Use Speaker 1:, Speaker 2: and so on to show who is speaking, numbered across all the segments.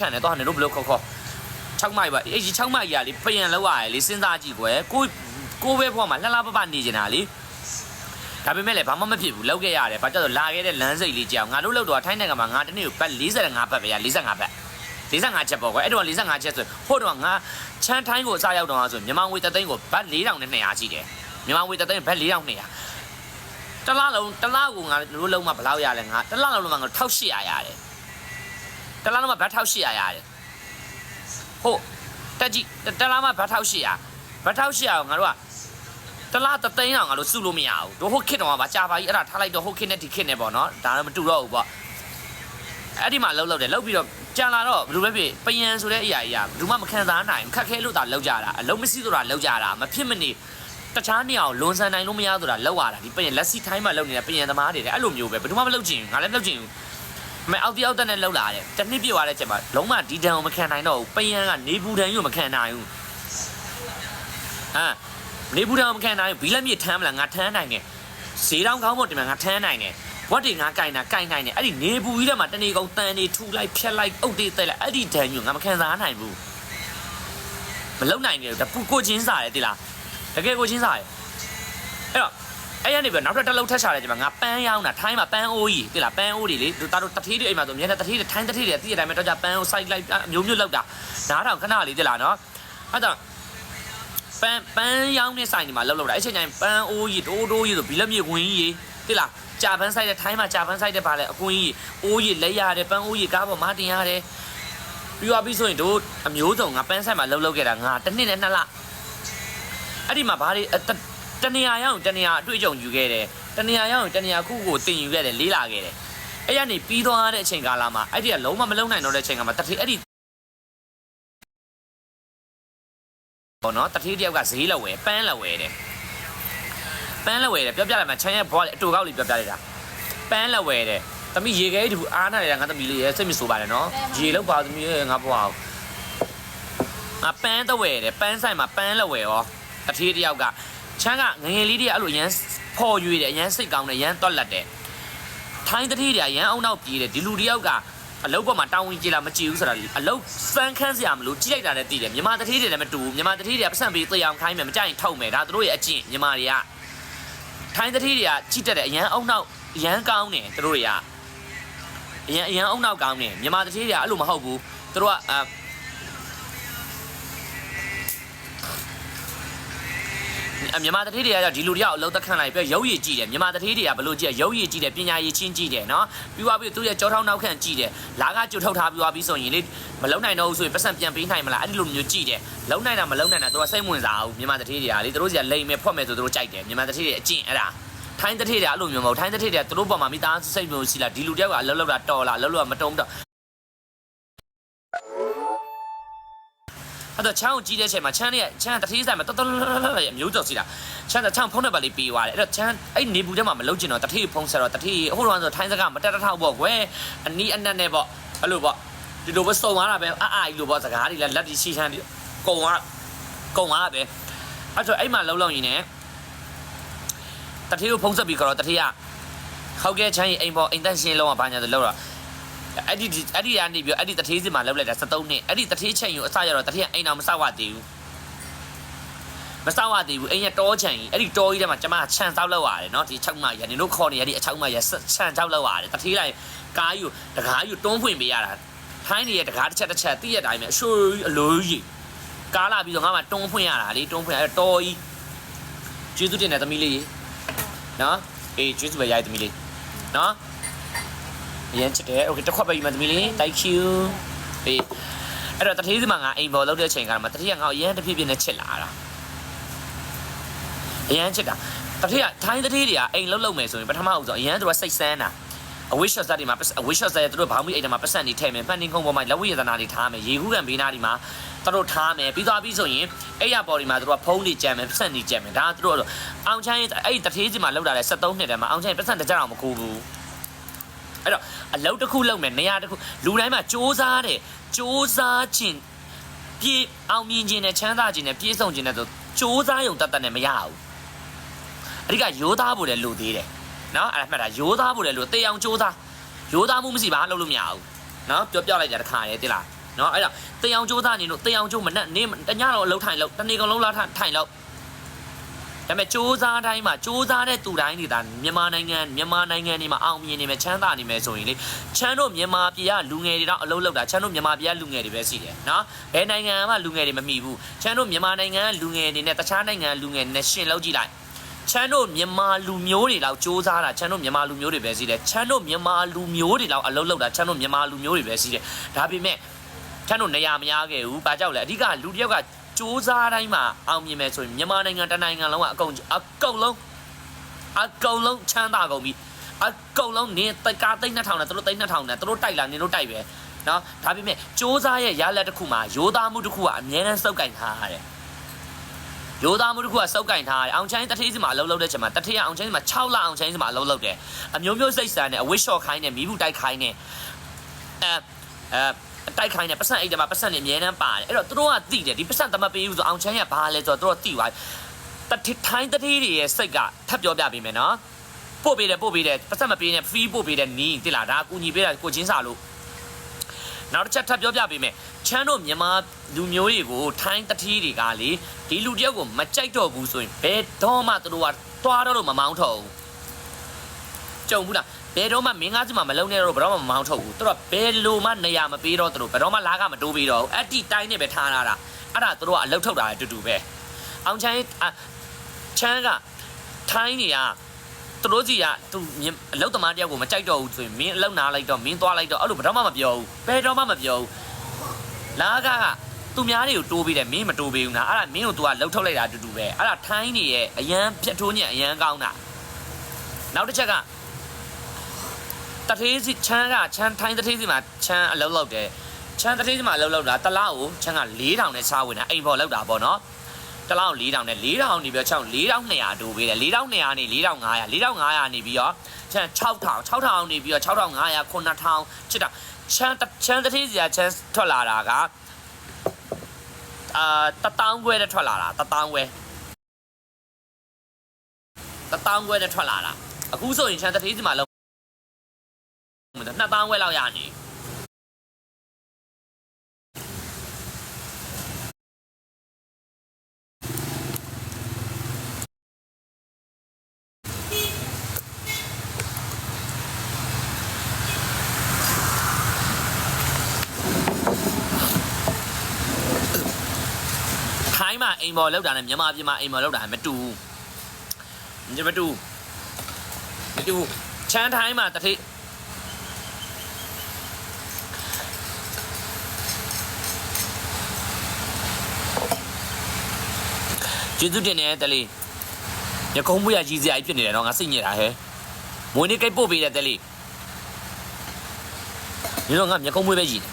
Speaker 1: ခံတယ်တော့နေတို့ဘယ်လိုခေါ်ခေါ်6မိုက်ပါအဲ့ဒီ6မိုက်ကြီးကလေပြန်လောက်ရတယ်လေစဉ်းစားကြည့်ကွယ်ကိုကိုပဲဘွားမှာလှလှပပနေနေတာလေဒါပေမဲ့လည်းဘာမှမဖြစ်ဘူးလောက်ခဲ့ရတယ်ဘာကြောင့်လဲလာခဲ့တဲ့လမ်းစိတ်လေးကြောင်ငါတို့လောက်တော့ထိုင်းနိုင်ငံမှာငါတနေ့ကိုဘတ်45ဘတ်ပဲရ45ဘတ်45ချက်ပေါ့ကွယ်အဲ့တော့45ချက်ဆိုဟိုတော့ငါချမ်းထိုင်းကိုအစားရောက်တော့ဆိုမြန်မာငွေတသိန်းကိုဘတ်4200ရှိတယ်မြန်မာငွေတသိန်းဘတ်4200တလားလုံးတလားကိုငါတို့လုံးမှာဘယ်လောက်ရလဲငါတလားလုံးမှာငါ1800ရတယ် တလားလုံးမှာဘတ်1800ရတယ်ဟုတ်တက်ကြည့်တလားမှာဘတ်1800ဘတ်1800ကိုငါတို့ကတလားတသိန်းအောင်ငါတို့စုလို့မရဘူးတို့ဟုတ်ခစ်တော့ဗာကြာပါကြီးအဲ့ဒါထားလိုက်တော့ဟုတ်ခစ်နဲ့ဒီခစ်နဲ့ပေါ့နော်ဒါတော့မတူတော့ဘူးပေါ့အဲ့ဒီမှာလှုပ်လှုပ်တယ်လှုပ်ပြီးတော့ကြာလာတော့ဘယ်လိုပဲဖြစ်ပယံဆိုတဲ့အရာကြီးကဘယ်သူမှမခံစားနိုင်ဘူးခက်ခဲလို့သာလှုပ်ကြတာအလုံးမရှိဆိုတာလှုပ်ကြတာမဖြစ်မနေတခြားနေအောင်လွန်ဆန်နိုင်လို့မရဆိုတာလှုပ်ရတာဒီပယံလက်စီထိုင်းမှာလှုပ်နေတဲ့ပယံသမားတွေတဲ့အဲ့လိုမျိုးပဲဘယ်သူမှမလှုပ်ချင်ဘူးငါလည်းမလှုပ်ချင်ဘူး မအောက်တယောက်တက်နဲ့လှုပ်လာတယ်တစ်နှစ်ပြည့်သွားတဲ့ချက်မှာလုံးဝဒီတန်ကိုမခံနိုင်တော့ဘူးပယံကနေဘူးတန်ကြီးကိုမခံနိုင်ဘူးဟမ်နေဘူးတန်ကိုမခံနိုင်ဘူးဘီလက်မြေထမ်းမလားငါထမ်းနိုင်တယ်ဈေးတောင်ကောင်းဖို့တင်မှာငါထမ်းနိုင်တယ်ဝတ်တွေငါကင်တာကင်နိုင်တယ်အဲ့ဒီနေဘူးကြီးထဲမှာတနေကုန်တန်နေထူလိုက်ဖြက်လိုက်အုတ်တွေတက်လိုက်အဲ့ဒီတန်ကြီးကိုငါမခံစားနိုင်ဘူးမလုံနိုင်ဘူးဒါပူကိုချင်းစားတယ်တိလားတကယ်ကိုချင်းစားတယ်အဲ့တော့ အဲ့ရနေပြီနောက်ထပ်တစ်လုံးထက်ချတယ်ကျမငါပန်းရောင်းတာထိုင်းမှာပန်းအိုးကြီးတိလားပန်းအိုးတွေလေတာတို့တထေးတွေအိမ်မှာဆိုမြဲတဲ့တထေးတွေထိုင်းတထေးတွေတည့်ရတိုင်းပဲတော့ကြပန်းအိုးစိုက်လိုက်အမျိုးမျိုးလောက်တာနားထောင်ခဏလေးတိလားနော်အဲ့တော့ပန်းပန်းရောင်းနေဆိုင်ဒီမှာလောက်လောက်တာအဲ့ချိန်ကျရင်ပန်းအိုးကြီးတိုးတိုးကြီးဆိုဘီလက်မြေဝင်ကြီးတိလားကြာပန်းဆိုင်တဲ့ထိုင်းမှာကြာပန်းဆိုင်တဲ့ပါလေအကွင်းကြီးအိုးကြီးလက်ရတယ်ပန်းအိုးကြီးကားပေါ်မှာတင်ရတယ်ပြီးသွားပြီဆိုရင်တို့အမျိုးစုံငါပန်းဆိုင်မှာလောက်လောက်ခဲ့တာငါတစ်နှစ်နဲ့နှစ်လအဲ့ဒီမှာဘာတွေ တနေရာရောက်တနေရာအတွေ့အကြုံယူခဲ့တယ်တနေရာရောက်တနေရာခုကိုတင်ယူခဲ့တယ်လေးလာခဲ့တယ်အဲ့ရနေပြီးသွားတဲ့အချိန်ကာလမှာအဲ့ဒီကလုံးဝမလုံနိုင်တော့တဲ့အချိန်ကမှာတတိအဲ့ဒီဘောနော်တတိတယောက်ကဈေးလက်ဝယ်ပန်းလက်ဝယ်တယ်ပန်းလက်ဝယ်တယ်ပြောပြလိုက်မှာချမ်းရဲ့ဘောအတူကောက်လေးပြောပြလိုက်တာပန်းလက်ဝယ်တယ်သမီးရေခဲတူအားနာနေတာငါသမီးလေးရဲ့စိတ်မဆိုးပါနဲ့နော်ရေလောက်ပါသမီးရဲ့ငါဘွားအောင်ငါပန်းတဝယ်တယ်ပန်းဆိုင်မှာပန်းလက်ဝယ်ရောတတိတယောက်က ချမ်းကငငယ်လေးတွေကအဲ့လိုရမ်းဖော်ရွေတယ်ရမ်းစိတ်ကောင်းတယ်ရမ်းတွက်လက်တယ်ထိုင်းတတိတွေကရမ်းအောင်နောက်ပြေးတယ်ဒီလူတယောက်ကအလုတ်ပေါ်မှာတောင်းဝင်ကြည့်လားမကြည့်ဘူးဆိုတာအလုတ်စမ်းခန်းစရာမလိုကြည့်လိုက်တာနဲ့တည်တယ်မြန်မာတတိတွေလည်းမတူဘူးမြန်မာတတိတွေကပတ်စံပေးသေအောင်ခိုင်းမယ်မကြရင်ထုတ်မယ်ဒါသူတို့ရဲ့အကျင့်မြန်မာတွေကထိုင်းတတိတွေကကြည့်တတ်တယ်အရန်အောင်နောက်အရန်ကောင်းတယ်သူတို့တွေကအရန်အရန်အောင်နောက်ကောင်းတယ်မြန်မာတတိတွေကအဲ့လိုမဟုတ်ဘူးသူတို့က မြန်မာတတိတွေကဒီလူတယောက်အလုံးသက်ခံလိုက်ပြီးရုပ်ရည်ကြည့်တယ်မြန်မာတတိတွေကဘလို့ကြည့်ရုပ်ရည်ကြည့်တယ်ပညာရည်ချင်းကြည့်တယ်နော်ပြီးသွားပြီးသူရဲ့ကြောထောင်းနောက်ခန့်ကြည့်တယ်လာကကြွထုတ်ထားပြီးသွားပြီးဆိုရင်လေမလုံနိုင်တော့ဘူးဆိုရင်ပတ်စံပြန်ပေးနိုင်မလားအဲ့ဒီလိုမျိုးကြည့်တယ်လုံနိုင်တာမလုံနိုင်တာသူကစိတ်ဝင်စားအောင်မြန်မာတတိတွေကလေသူတို့စီကလိမ်မယ်ဖွက်မယ်ဆိုသူတို့ကြိုက်တယ်မြန်မာတတိတွေအကျင့်အဲ့ဒါထိုင်းတတိတွေအဲ့လိုမျိုးမဟုတ်ထိုင်းတတိတွေကသူတို့ပေါ်မှာမိသားစုစိတ်မျိုးရှိလားဒီလူတယောက်ကအလုံးလောက်တာတော်လားအလုံးလောက်မတုံးတော့ အဲ့တော့ချမ်းကိုကြီးတဲ့ချိန်မှာချမ်းလေးကချမ်းတတိဆိုင်မှာတော်တော်အမျိုးကြော်စီတာချမ်းတချမ်းဖုံးတဲ့ပါလေးပြီးသွားတယ်အဲ့တော့ချမ်းအဲ့နေဘူးထဲမှာမလုံကျင်တော့တတိဖုံးဆက်တော့တတိဟိုလိုဆိုထိုင်းစကားမတက်တထောက်ပေါ့ကွယ်အနီးအနက်နဲ့ပေါ့အဲ့လိုပေါ့ဒီလိုပဲစုံသွားတာပဲအာအာကြီးလိုပေါ့စကားတွေလည်းလက်ပြီးရှိချမ်းပြီးကုံသွားကုံသွားပဲအဲ့တော့အဲ့မှာလုံလုံရင်နဲ့တတိကိုဖုံးဆက်ပြီးတော့တတိကခောက်ကဲချမ်းရင်အိမ်ပေါ်အိမ်တန့်ရှင်းလုံးကဘာညာဆိုလောက်တော့ အဲ့ဒီအဲ့ဒီကနေပြီးအဲ့ဒီတထေးစီမှာလောက်လိုက်တာ73နှစ်အဲ့ဒီတထေးချိန်ကိုအစရတော့တထေးကအိမ်အောင်မဆောက်ရသေးဘူးမဆောက်ရသေးဘူးအိမ်ရတောချန်ကြီးအဲ့ဒီတောကြီးထဲမှာကျမခြံဆောက်လောက်ရတယ်နော်ဒီ6မရနေတို့ခေါ်နေရဒီအ6မရခြံဆောက်လောက်ရတယ်တထေးလိုက်ကားယူတကားယူတွန်းဖွင့်ပေးရတာထိုင်းနေရတကားတစ်ချက်တစ်ချက်တိရတိုင်းပဲအရှိုးအလိုကြီးကားလာပြီးတော့ငါမှတွန်းဖွင့်ရတာလေတွန်းဖွင့်ရတောကြီးကျေးဇူးတင်တယ်သမီးလေးနော်အေးကျေးဇူးပဲရိုက်သမီးလေးနော် အရင်ချစ်တယ်โอเคတစ်ခွက်ပဲယူမယ်သမီးလေး thank you ပေးအဲ့တော့တထေးစီမှာငါအိမ်ပေါ်လောက်တဲ့အချိန်ကမှတထေးကငါ့ကိုအရင်တဖြည်းဖြည်းနဲ့ချစ်လာတာအရင်ချစ်တာတထေးကထိုင်းတထေးတွေကအိမ်လောက်လောက်မယ်ဆိုရင်ပထမဦးဆုံးအရင်သူကစိတ်ဆန်းတာအဝိရှော့ဇက်ဒီမှာအဝိရှော့ဇက်သူတို့ဘောင်းမီအိမ်ထဲမှာပတ်စံနေထည့်မယ်မှန်တင်ခုံပေါ်မှာလက်ဝိရတနာတွေထားမယ်ရေခုကန်ဘေးနာဒီမှာသူတို့ထားမယ်ပြီးသွားပြီးဆိုရင်အဲ့ရပေါ်ဒီမှာသူတို့ကဖုံးနေကြမ်းမယ်ပတ်စံနေကြမ်းမယ်ဒါသူတို့အောင်ချမ်းအဲ့တထေးစီမှာလောက်တာလဲ73နှစ်တည်းမှာအောင်ချမ်းပတ်စံတကြအောင်မကူဘူး အဲ့တော့အလုပ်တစ်ခုလုပ်မယ်နေရာတစ်ခုလူတိုင်းမှာစ조사တယ်စ조사ခြင်းပြေအောင်မြင်ခြင်းနဲ့ချမ်းသာခြင်းနဲ့ပြည့်စုံခြင်းနဲ့ဆိုစ조사ရုံတတ်တတ်နဲ့မရဘူးအဓိကရိုးသားဖို့လည်းလိုသေးတယ်နော်အဲ့ဒါမှတ်တာရိုးသားဖို့လည်းလိုတေးအောင်စ조사ရိုးသားမှုမရှိပါလုပ်လို့မရဘူးနော်ပြောပြလိုက်ကြတခါရဲတိလား နော်အဲ့ဒါတေအောင်ကြိုးစားနေလို့တေအောင်ကြိုးမနဲ့နေတညတော့အလုံးထိုင်လို့တနေ့ကောင်လုံးလာထိုင်လို့ ဒါပေမဲ့စူးစမ်းတိုင်းမှာစူးစမ်းတဲ့သူတိုင်းတွေဒါမြန်မာနိုင်ငံမြန်မာနိုင်ငံတွေမှာအောင်မြင်နေမယ်ချမ်းသာနေမယ်ဆိုရင်လေချမ်းတို့မြန်မာပြည်ကလူငယ်တွေတော့အလုပ်လုပ်တာချမ်းတို့မြန်မာပြည်ကလူငယ်တွေပဲရှိတယ်နော်ဘယ်နိုင်ငံမှလူငယ်တွေမမီဘူးချမ်းတို့မြန်မာနိုင်ငံကလူငယ်တွေနဲ့တခြားနိုင်ငံလူငယ်တွေနဲ့ရှင်လောက်ကြည့်လိုက်ချမ်းတို့မြန်မာလူမျိုးတွေလောက်စူးစမ်းတာချမ်းတို့မြန်မာလူမျိုးတွေပဲရှိတယ်ချမ်းတို့မြန်မာလူမျိုးတွေလောက်အလုပ်လုပ်တာချမ်းတို့မြန်မာလူမျိုးတွေပဲရှိတယ်ဒါပေမဲ့ချမ်းတို့နေရာမရခဲ့ဘူးဘာကြောက်လဲအဓိကလူတစ်ယောက်က စူးစမ်းတိုင်းမှာအောင်မြင်မယ်ဆိုရင်မြန်မာနိုင်ငံတနိုင်ငံလုံးကအကုန်အကုန်လုံးအကုန်လုံးချမ်းသာကုန်ပြီအကုန်လုံးနင်းတကာသိန်း2000နဲ့သူတို့သိန်း2000နဲ့သူတို့တိုက်လာနင်းတို့တိုက်ပဲနော်ဒါပေမဲ့စူးစမ်းရဲ့ရလက်တစ်ခုမှာရိုးသားမှုတစ်ခုကအများနဲ့စောက်ကင်ထားရတယ်ရိုးသားမှုတစ်ခုကစောက်ကင်ထားရတယ်အောင်ချိုင်းတထေးစီမှာအလုပ်လုပ်တဲ့ချိန်မှာတထေးကအောင်ချိုင်းစီမှာ6လအောင်ချိုင်းစီမှာအလုပ်လုပ်တယ်အမျိုးမျိုးစိတ်ဆန်တဲ့အဝိရှော်ခိုင်းတဲ့မိဘူးတိုက်ခိုင်းတဲ့အဲအဲ တိုက်ခိုင်းနဲ့ပတ်စံအိတ်တမှာပတ်စံနေအမြဲတမ်းပါတယ်အဲ့တော့သူတို့ကသိတယ်ဒီပတ်စံတမပေးဘူးဆိုအောင်ချိုင်းကဘာလဲဆိုတော့သူတို့သိသွားတထေးထိုင်းတထေးတွေရဲ့စိတ်ကထပ်ပြောပြပေးမယ်နော်ပို့ပေးတယ်ပို့ပေးတယ်ပတ်သက်မပေးနဲ့ free ပို့ပေးတယ်နီးတိလားဒါအကူညီပေးတာကိုချင်းစာလို့နောက်တစ်ချက်ထပ်ပြောပြပေးမယ်ချမ်းတို့မြန်မာလူမျိုးတွေကိုထိုင်းတတိတွေကလေဒီလူတယောက်ကိုမကြိုက်တော့ဘူးဆိုရင်ဘယ်တော့မှသူတို့ကတွားတော့လို့မမောင်းထုတ်ဘူးကြုံဘူးလား ဘယ်တော့မှမင်းကားစီမှာမလုံနေတော့ဘယ်တော့မှမမောင်းထုတ်ဘူးသူတို့ကဘယ်လိုမှနေရာမပေးတော့သူတို့ဘယ်တော့မှလားကမတိုးပေးတော့ဘူးအဲ့ဒီတိုင်းနဲ့ပဲထားလာတာအဲ့ဒါသူတို့ကအလုတ်ထုတ်တာအတူတူပဲအောင်ချမ်းချမ်းကထိုင်းတွေကသူတို့စီကသူအလုတ်သမားတယောက်ကိုမကြိုက်တော့ဘူးဆိုရင်မင်းအလုတ်နာလိုက်တော့မင်းသွားလိုက်တော့အဲ့လိုဘယ်တော့မှမပြောဘူးဘယ်တော့မှမပြောဘူးလာကကသူများတွေကိုတိုးပေးတယ်မင်းမတိုးပေးဘူးနာအဲ့ဒါမင်းကို तू ကလှုပ်ထုတ်လိုက်တာအတူတူပဲအဲ့ဒါထိုင်းနေရဲ့အရန်ဖြတ်ထိုးညံအရန်ကောင်းတာနောက်တစ်ချက်က တထေးစီချမ်းကချမ်းထိုင်းတထေးစီမှာချမ်းအလုတ်လောက်တယ်ချမ်းတထေးစီမှာအလုတ်လောက်တာတလားကိုချမ်းက4000နဲ့စားဝင်တာအိမ်ပေါ်လောက်တာပေါ့နော်တလောက်4000နဲ့4000နေပြီးတော့4200တိုးပေးတယ်4200နေ4500 4500နေပြီးတော့ချမ်း6000 6000နေပြီးတော့6500 9000ချစ်တာချမ်းချမ်းတတိစီကချမ်းထွက်လာတာကအာတတောင်းခွဲနဲ့ထွက်လာတာတတောင်းခွဲတတောင်းခွဲနဲ့ထွက်လာတာအခုဆိုရင်ချမ်းတတိစီမှာလုံး နှစ်တောင်းခွဲလောက်ရနေထိုင်းမှာအိမ်ပေါ်လောက်တာနဲ့မြန်မာပြည်မှာအိမ်ပေါ်လောက်တာမတူဘူးမတူမတူချမ်းထိုင်းမှာတထိ ကျေးဇူးတင်တယ်တလေးရကုန်းမွေးရကြီးစရာကြီးဖြစ်နေတယ်တော့ငါစိတ်ညစ်တာဟဲ့မွေးနေ့ကိတ်ပို့ပေးတယ်တလေးဒီတော့ငါမျက်ကုန်းမွေးပဲကြီးတယ်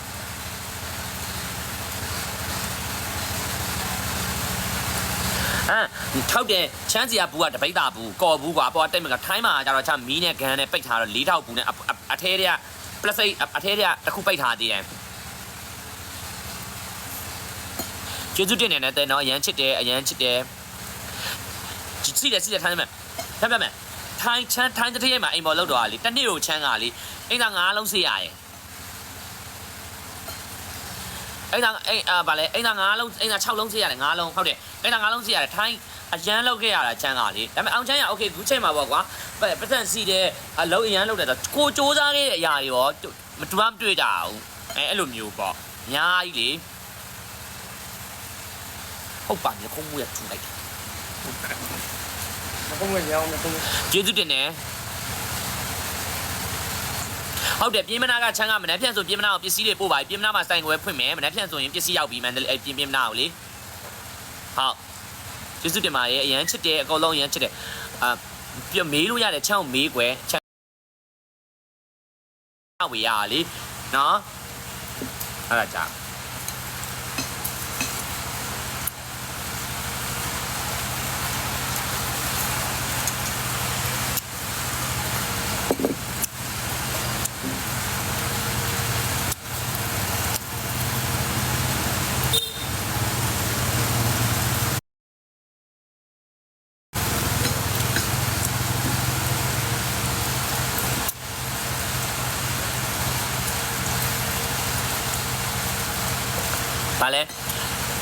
Speaker 1: ဟမ်ထောက်တယ်ချမ်းစီကဘူးကတပိတ်တာဘူးကော်ဘူးကွာပေါ်တိတ်မကထိုင်းမှာကျတော့ချမီးနဲ့ဂန်နဲ့ပိတ်ထားတော့၄ထောက်ဘူးနဲ့အထဲတည်းကပလက်စိတ်အထဲတည်းကတစ်ခုပိတ်ထားသေးတယ် ကျေးဇူးတင်နေတယ်တဲ့နော်အရန်ချစ်တယ်အရန်ချစ်တယ်စီတယ်စီတယ်ထိုင်းမယ်ဖမ်းဖမ်းမယ်ထိုင်းချမ်းထိုင်းတစ်ထည့်မှာအိမ်ပေါ်လောက်တော့လေတနေ့ကိုချမ်းကလေအိမ်သာ၅လုံးစေးရတယ်အိမ်သာအိမ်အာဗာလဲအိမ်သာ၅လုံးအိမ်သာ6လုံးစေးရတယ်၅လုံးဟုတ်တယ်အိမ်သာ၅လုံးစေးရတယ်ထိုင်းအရန်လောက်ခဲ့ရတာချမ်းကလေဒါပေမဲ့အောင်ချမ်းရโอเคခုချိန်မှာပေါ့ကွာပတ်စံစီတယ်အလုံးအရန်လောက်တယ်ဆိုကိုစ조사ခဲ့တဲ့အရာတွေရောမတူမတွေ့ကြဘူးအဲအဲ့လိုမျိုးပေါ့အများကြီးလေ ဟုတ်ပါမြေခုံးမှုရထူလိုက်
Speaker 2: မကုန်းမရအောင်မကုန်း
Speaker 1: ကျေးဇူးတင်တယ်ဟုတ်တယ်ပြင်းမနာကချမ်းကမနှက်ဖြန့်ဆိုပြင်းမနာကိုပစ္စည်းတွေပို့ပါပြင်းမနာမှာစိုင်ခွဲဖွင့်မယ်မနှက်ဖြန့်ဆိုရင်ပစ္စည်းရောက်ပြီမန္တလေးပြင်းပြင်းမနာကိုလေဟုတ်ကျေးဇူးတင်ပါတယ်အရန်ချစ်တယ်အကုန်လုံးအရန်ချစ်တယ်အာပြမေးလို့ရတယ်ချမ်းကိုမေးကွယ်ချမ်းဝေရလေနော်အဲ့ဒါကြာ ဗာလဲ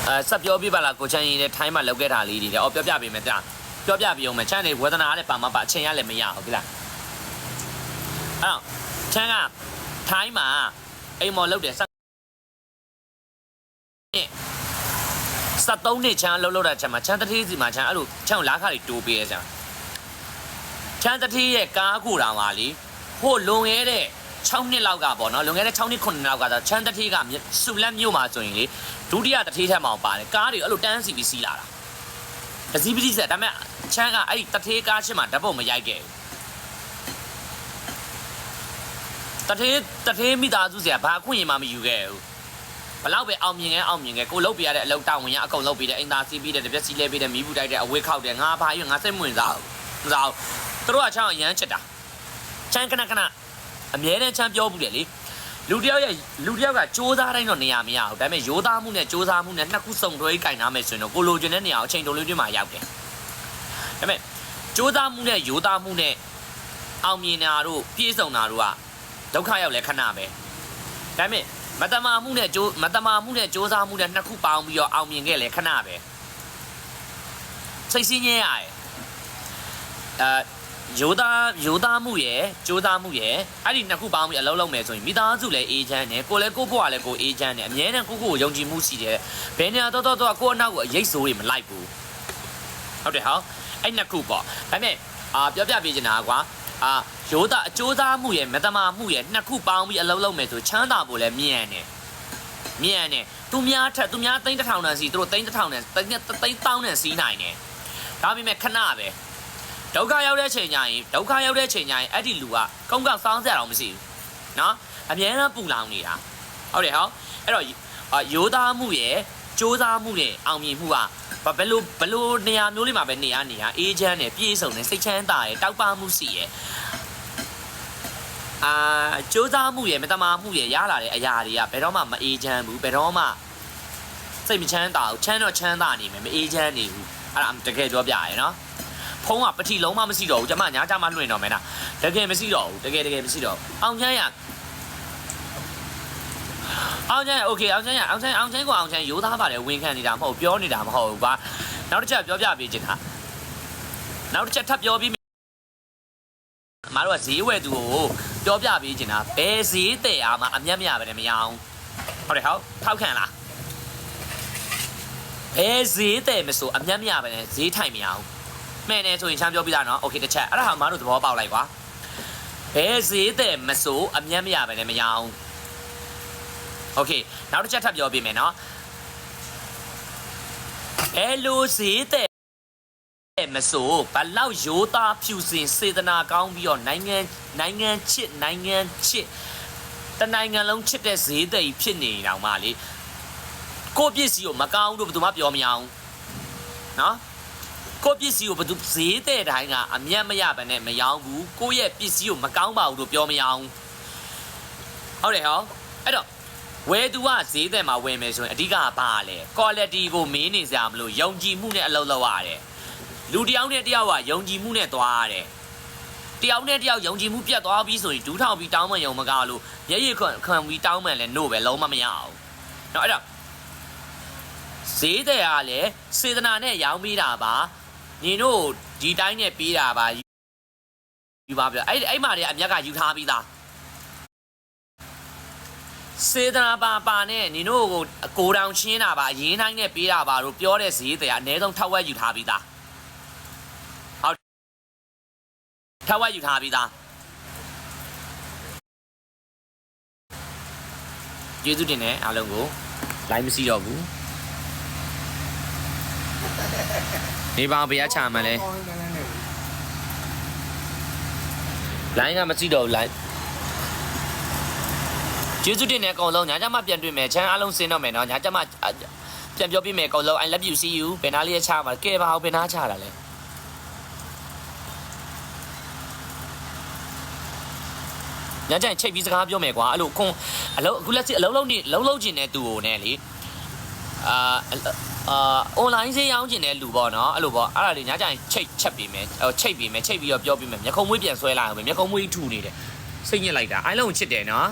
Speaker 1: အဲဆက်ပြောပြပါလားကိုချမ်းရင်လည်းထိုင်းမှာလောက်ခဲ့တာလေးတွေလေအော်ပြောပြပေးမယ်ကြာပြောပြပြအောင်မယ်ချမ်းနေဝေဒနာလည်းပါမပါအချိန်ရလည်းမရဟုတ်ပြီလားအဲ့တော့ချမ်းကထိုင်းမှာအိမ်မော်လောက်တယ်73နှစ်ချမ်းလှုပ်လှုပ်တာချမ်းမှာချမ်းတတိစီမှာချမ်းအဲ့လိုချမ်းကိုလားခါတွေတိုးပေးရချမ်းချမ်းတတိရဲ့ကားကိုတောင်ပါလေဟိုလွန်ခဲ့တဲ့ 6နှစ်လောက်ကပေါ့နော်လွန်ခဲ့တဲ့6နှစ်9နှစ်လောက်ကဆိုချမ်းတတိကဆူလက်မြို့မှာဆိုရင်လေဒုတိယတတိထက်မှအောင်ပါတယ်ကားတွေအဲ့လိုတန်းစီပြီးစီးလာတာတစည်းပစည်းဆက်ဒါပေမဲ့ချမ်းကအဲ့ဒီတတိကားရှင်းမှာဓာတ်ပုံမရိုက်ခဲ့ဘူးတထေးတထေးမိသားစုဆရာဘာအခွင့်အရေးမှမယူခဲ့ဘူးဘလောက်ပဲအောင်မြင်ခဲ့အောင်မြင်ခဲ့ကိုလုတ်ပြရတဲ့အလုပ်တောင်းဝင်ရအကုန်လုတ်ပြီးတဲ့အင်သားစီးပြီးတဲ့တပြက်စီးလဲပြီးတဲ့မီးဘူးတိုက်တဲ့အဝေးခောက်တဲ့ငါဘာရွငါစိတ်မဝင်စားဘူးစားဘူးသူတို့ကချမ်းအရန်ချစ်တာချမ်းခဏခဏ အမြဲတမ်းချမ်းပြောဘူးတယ်လေလူတယောက်ရဲ့လူတယောက်ကစ조사တိုင်းတော့နေရမရဘူးဒါပေမဲ့ရိုးသားမှုနဲ့စ조사မှုနဲ့နှစ်ခုစုံတွဲကြိုင်နာမယ်ဆိုရင်တော့ကိုလိုချင်တဲ့နေရာကိုအချိန်တိုလေးတွင်းမှာရောက်တယ်ဒါပေမဲ့စ조사မှုနဲ့ရိုးသားမှုနဲ့အောင်မြင်တာတို့ပြည့်စုံတာတို့ကဒုက္ခရောက်လဲခဏပဲဒါပေမဲ့မတမာမှုနဲ့ကြိုးမတမာမှုနဲ့စ조사မှုနဲ့နှစ်ခုပေါင်းပြီးတော့အောင်မြင်ခဲ့လဲခဏပဲစိတ်ဆင်းရဲရတယ်အဲ ရိုးသားရိုးသားမှုရယ်ကြိုးစားမှုရယ်အဲ့ဒီနှစ်ခုပေါင်းပြီးအလုပ်လုပ်မယ်ဆိုရင်မိသားစုလည်းအေးချမ်းတယ်ကိုလည်းကိုဘွားလည်းကိုအေးချမ်းတယ်အမြဲတမ်းကိုကိုကိုယုံကြည်မှုရှိတယ်ဘယ်နေရာတော့တော့တော့ကိုအနောက်ကိုအရေးစိုးတွေမလိုက်ဘူးဟုတ်တယ်ဟောအဲ့နှစ်ခုပေါ့ဒါပေမဲ့အာပြောပြပေးချင်တာကွာအာရိုးသားအကျိုးစားမှုရယ်မတမာမှုရယ်နှစ်ခုပေါင်းပြီးအလုပ်လုပ်မယ်ဆိုချမ်းသာဖို့လည်းမြန်တယ်မြန်တယ်သူများထက်သူများသိန်းတစ်ထောင်တန်စီသူတို့သိန်းတစ်ထောင်တန်သိန်းသိန်းတောင်းတန်စီးနိုင်တယ်ဒါပေမဲ့ခဏပဲ ဒုက္ခရောက်တဲ့ချိန်ညရင်ဒုက္ခရောက်တဲ့ချိန်ညရင်အဲ့ဒီလူကကုန်းကောက်စောင်းစရာတော့မရှိဘူးနော်အများအားပူလောင်နေတာဟုတ်တယ်ဟောအဲ့တော့ရိုးသားမှုရယ်စ조사မှုနဲ့အောင်မြင်မှုကဘယ်လိုဘယ်လိုနေရာမျိုးလေးမှာပဲနေရနေရအေးချမ်းနဲ့ပြည့်စုံနဲ့စိတ်ချမ်းသာရယ်တောက်ပမှုစီရယ်အာစ조사မှုရယ်မတမာမှုရယ်ရလာတဲ့အရာတွေကဘယ်တော့မှမအေးချမ်းဘူးဘယ်တော့မှစိတ်မချမ်းသာဘူးချမ်းတော့ချမ်းသာနေမယ်မအေးချမ်းနေဘူးအဲ့ဒါတကယ်ပြောပြရယ်နော် ဖုံးကပတိလုံးမမရှိတော့ဘူးကျမညာကြမလွှင့်တော့မယ်နာတကယ်မရှိတော့ဘူးတကယ်တကယ်မရှိတော့ဘူးအောင်ချမ်းရအောင်ချမ်းရโอเคအောင်ချမ်းရအောင်ချမ်းအောင်ချမ်းကိုအောင်ချမ်းရိုးသားပါတယ်ဝင်ခံနေတာမဟုတ်ပြောနေတာမဟုတ်ဘူးကွာနောက်တစ်ချက်ပြောပြပေးချင်တာနောက်တစ်ချက်ထပ်ပြောပြီးမတို့ကဈေးဝယ်သူကိုပြောပြပေးချင်တာဘယ်ဈေးတဲ့အားမှအမျက်မရပဲနဲ့မရအောင်ဟုတ်တယ်ဟောထောက်ခံလားဘယ်ဈေးတဲ့မဆိုအမျက်မရပဲနဲ့ဈေးထိုင်မရအောင် မှန်တယ်ဆိုရင်ချမ်းပြောပြတာနော်โอเคတစ်ချက်အဲ့ဒါဟာမတို့သဘောပေါက်လိုက်ကွာဘယ်ဈေးတဲ့မစိုးအမျက်မရပဲနဲ့မရအောင်โอเคနောက်တစ်ချက်ထပ်ပြောပြမယ်နော်ဘယ်လိုဈေးတဲ့မစိုးဘလောက်ရိုးသားဖြူစင်စေတနာကောင်းပြီးတော့နိုင်ငံနိုင်ငံချစ်နိုင်ငံချစ်တနိုင်ငံလုံးချစ်တဲ့ဈေးတဲ့ကြီးဖြစ်နေတောင်မှလေကိုယ့်ပစ္စည်းကိုမကောင်းလို့ဘယ်သူမှပြောမရအောင်နော် ကိုယ့်ပစ္စည်းကိုဘယ်သူဈေးတဲ့တိုင်းကအမျက်မရဘဲနဲ့မရောင်းဘူးကိုယ့်ရဲ့ပစ္စည်းကိုမကောင်းပါဘူးလို့ပြောမရအောင်ဟုတ်တယ်ဟောအဲ့တော့ဝယ်သူကဈေးတဲ့မှာဝယ်မယ်ဆိုရင်အဓိကကဘာလဲ quality ကိုမင်းနေစရာမလို့ယုံကြည်မှုနဲ့အလုပ်လုပ်ရတယ်လူတစ်ယောက်နဲ့တစ်ယောက်ကယုံကြည်မှုနဲ့သွားရတယ်တယောက်နဲ့တယောက်ယုံကြည်မှုပြတ်သွားပြီးဆိုရင်ဒူးထောင်ပြီးတောင်းမှန်ယုံမကားလို့မျက်ရည်ခွန်ခံပြီးတောင်းမှန်လဲနို့ပဲလုံးမမရအောင်เนาะအဲ့တော့ဈေးတဲ့ကလည်းစေတနာနဲ့ရောင်းပြီးတာပါ ညီတို့ဒီတိုင်းနဲ့ပေးတာပါယူပါပြအဲ့အဲ့မှာတွေအမြက်ကယူထားပြီးသားစေတနာပါပါနဲ့ညီတို့ကိုအကိုတောင်ချင်းတာပါအရင်တိုင်းနဲ့ပေးတာပါလို့ပြောတဲ့ဈေးတွေကအနည်းဆုံးထောက်ဝက်ယူထားပြီးသားဟုတ်ထောက်ဝက်ယူထားပြီးသားကျေးဇူးတင်တယ်အားလုံးကို line မရှိတော့ဘူး နေပါဘယ်ရချမှန်းလဲလိုင်းကမကြည့်တော့ဘူးလိုင်းကျေးဇူးတင်တဲ့အကောင်လုံးညာကြမှာပြန်တွေ့မယ်ချမ်းအားလုံးစင်းတော့မယ်နော်ညာကြမှာပြန်ပြောပြမယ်အကောင်လုံး I love you see you ဘယ်နာလေးရချမှာကဲပါအောင်ဘယ်နာချတာလဲညာကြရင်ချိတ်ပြီးစကားပြောမယ်ကွာအဲ့လိုခွန်အလုံးအခုလက်စီအလုံးလုံးနေလုံးလုံးကျင်တဲ့သူကိုနဲ့လေအာ အာ online ဈေးရောင်းကျင်တဲ့လူပေါ့နော်အဲ့လိုပေါ့အဲ့ဒါလေးညာကြရင်ချိတ်ချက်ပြီးမယ်ဟိုချိတ်ပြီးမယ်ချိတ်ပြီးတော့ပြောပြီးမယ်မျက်ခုံးမွေးပြန်ဆွဲလာအောင်ပဲမျက်ခုံးမွေးထူနေတယ်စိတ်ညစ်လိုက်တာအိုင်လုံးကိုချစ်တယ်နော်